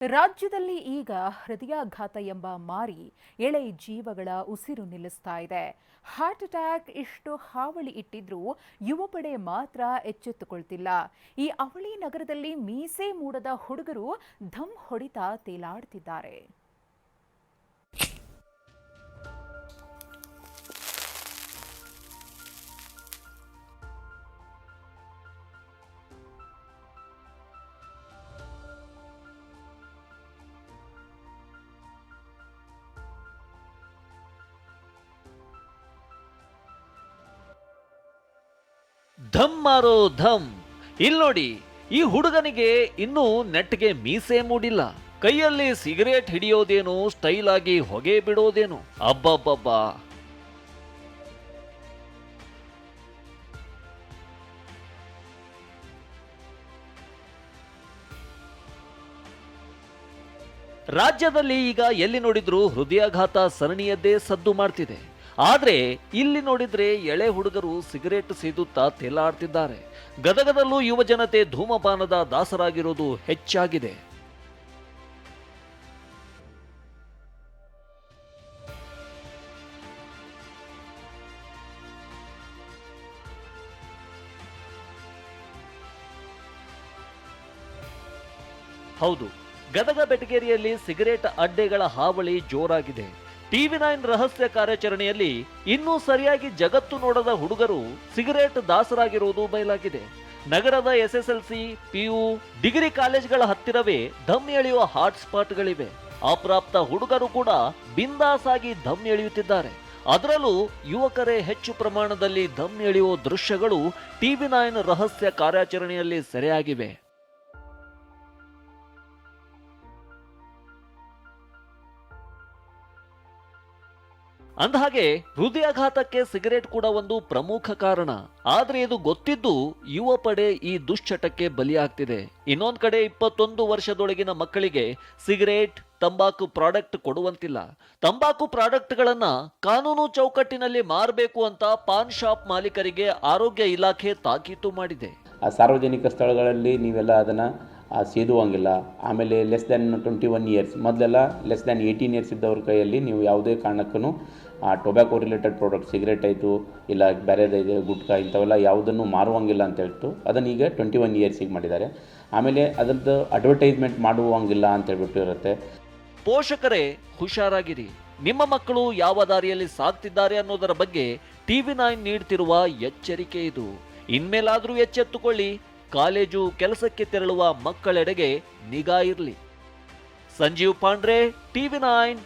ರಾಜ್ಯದಲ್ಲಿ ಈಗ ಹೃದಯಾಘಾತ ಎಂಬ ಮಾರಿ ಎಳೆ ಜೀವಗಳ ಉಸಿರು ನಿಲ್ಲಿಸ್ತಾ ಇದೆ. ಹಾರ್ಟ್ ಅಟ್ಯಾಕ್ ಇಷ್ಟು ಹಾವಳಿ ಇಟ್ಟಿದ್ರೂ ಯುವ ಪಡೆ ಮಾತ್ರ ಎಚ್ಚೆತ್ತುಕೊಳ್ತಿಲ್ಲ. ಈ ಅವಳಿ ನಗರದಲ್ಲಿ ಮೀಸೆ ಮೂಡದ ಹುಡುಗರು ಧಮ್ ಹೊಡಿತಾ ತೇಲಾಡ್ತಿದ್ದಾರೆ. ಧಮ್ ಮಾರೋ ಧಮ್. ಇಲ್ ನೋಡಿ, ಈ ಹುಡುಗನಿಗೆ ಇನ್ನೂ ನೆಟ್ಗೆ ಮೀಸೆ ಮೂಡಿಲ್ಲ. ಕೈಯಲ್ಲಿ ಸಿಗರೇಟ್ ಹಿಡಿಯೋದೇನು ಸ್ಟೈಲ್ ಆಗಿ ಹೊಗೆ ಬಿಡೋದೇನು. ಅಬ್ಬಬ್ಬಬ್ಬಾ. ರಾಜ್ಯದಲ್ಲಿ ಈಗ ಎಲ್ಲಿ ನೋಡಿದ್ರೂ ಹೃದಯಾಘಾತ ಸರಣಿಯದ್ದೇ ಸದ್ದು ಮಾಡ್ತಿದೆ. ಆದ್ರೆ ಇಲ್ಲಿ ನೋಡಿದರೆ ಎಳೆ ಹುಡುಗರು ಸಿಗರೇಟ್ ಸೇದುತ್ತಾ ತೇಲಾಡ್ತಿದ್ದಾರೆ. ಗದಗದಲ್ಲೂ ಯುವ ಜನತೆ ಧೂಮಪಾನದ ದಾಸರಾಗಿರೋದು ಹೆಚ್ಚಾಗಿದೆ. ಹೌದು, ಗದಗ ಬೆಟಗೇರಿಯಲ್ಲಿ ಸಿಗರೇಟ್ ಅಡ್ಡೆಗಳ ಹಾವಳಿ ಜೋರಾಗಿದೆ. ಟಿವಿ ನೈನ್ ರಹಸ್ಯ ಕಾರ್ಯಾಚರಣೆಯಲ್ಲಿ ಇನ್ನೂ ಸರಿಯಾಗಿ ಜಗತ್ತು ನೋಡದ ಹುಡುಗರು ಸಿಗರೇಟ್ ದಾಸರಾಗಿರುವುದು ಬಯಲಾಗಿದೆ. ನಗರದ ಎಸ್ಎಸ್ಎಲ್ಸಿ, ಪಿಯು, ಡಿಗ್ರಿ ಕಾಲೇಜ್ಗಳ ಹತ್ತಿರವೇ ಧಮ್ ಎಳೆಯುವ ಹಾಟ್ ಸ್ಪಾಟ್ಗಳಿವೆ. ಅಪ್ರಾಪ್ತ ಹುಡುಗರು ಕೂಡ ಬಿಂದಾಸಾಗಿ ಧಮ್ ಎಳೆಯುತ್ತಿದ್ದಾರೆ. ಅದರಲ್ಲೂ ಯುವಕರೇ ಹೆಚ್ಚು ಪ್ರಮಾಣದಲ್ಲಿ ಧಮ್ ಎಳೆಯುವ ದೃಶ್ಯಗಳು ಟಿವಿ ನೈನ್ ರಹಸ್ಯ ಕಾರ್ಯಾಚರಣೆಯಲ್ಲಿ ಸೆರೆಯಾಗಿವೆ. ಅಂದಹಾಗೆ, ಹೃದಯಾಘಾತಕ್ಕೆ ಸಿಗರೇಟ್ ಕೂಡ ಒಂದು ಪ್ರಮುಖ ಕಾರಣ. ಆದ್ರೆ ಇದು ಗೊತ್ತಿದ್ದು ಯುವ ಪಡೆ ಈ ದುಶ್ಚಟಕ್ಕೆ ಬಲಿಯಾಗ್ತಿದೆ. ಇನ್ನೊಂದ್ ಕಡೆ ಇಪ್ಪತ್ತೊಂದು ವರ್ಷದೊಳಗಿನ ಮಕ್ಕಳಿಗೆ ಸಿಗರೇಟ್, ತಂಬಾಕು ಪ್ರಾಡಕ್ಟ್ ಕೊಡುವಂತಿಲ್ಲ. ತಂಬಾಕು ಪ್ರಾಡಕ್ಟ್ಗಳನ್ನ ಕಾನೂನು ಚೌಕಟ್ಟಿನಲ್ಲಿ ಮಾರಬೇಕು ಅಂತ ಪಾನ್ ಶಾಪ್ ಮಾಲೀಕರಿಗೆ ಆರೋಗ್ಯ ಇಲಾಖೆ ತಾಕೀತು ಮಾಡಿದೆ. ಆ ಸಾರ್ವಜನಿಕ ಸ್ಥಳಗಳಲ್ಲಿ ನೀವೆಲ್ಲ ಅದನ್ನು ಸೇದುವಂಗಿಲ್ಲ ಆಮೇಲೆ less than twenty one years ಮೊದಲೆಲ್ಲ ಲೆಸ್ ದ್ಯಾನ್ ಏಯ್ಟೀನ್ ಇಯರ್ಸ್ ಇದ್ದವ್ರ ಕೈಯಲ್ಲಿ ನೀವು ಯಾವುದೇ ಕಾರಣಕ್ಕೂ, ಆ ಟೊಬ್ಯಾಕೋ ರಿಲೇಟೆಡ್ ಪ್ರಾಡಕ್ಟ್ ಸಿಗರೇಟ್ ಆಯಿತು, ಇಲ್ಲ ಬೇರೆದಿದೆ ಗುಟ್ಕಾ ಇಂಥವೆಲ್ಲ ಯಾವುದನ್ನು ಮಾರುವಂಗಿಲ್ಲ ಅಂತ ಹೇಳ್ತು ಅದನ್ನು ಈಗ ಟ್ವೆಂಟಿ ಒನ್ ಇಯರ್ಸಿಗೆ ಮಾಡಿದ್ದಾರೆ. ಆಮೇಲೆ ಅದರದ್ದು ಅಡ್ವರ್ಟೈಸ್ಮೆಂಟ್ ಮಾಡುವಂಗಿಲ್ಲ ಅಂತ ಹೇಳ್ಬಿಟ್ಟು ಇರುತ್ತೆ. ಪೋಷಕರೇ, ಹುಷಾರಾಗಿರಿ. ನಿಮ್ಮ ಮಕ್ಕಳು ಯಾವ ದಾರಿಯಲ್ಲಿ ಸಾಗ್ತಿದ್ದಾರೆ ಅನ್ನೋದರ ಬಗ್ಗೆ ಟಿವಿ ನೈನ್ ನೀಡ್ತಿರುವ ಎಚ್ಚರಿಕೆ ಇದು. ಇನ್ಮೇಲಾದರೂ ಎಚ್ಚೆತ್ತುಕೊಳ್ಳಿ. ಕಾಲೇಜು ಕೆಲಸಕ್ಕೆ ತೆರಳುವ ಮಕ್ಕಳೆಡೆಗೆ ನಿಗಾ ಇರಲಿ. Sanjeev Pandre TV nine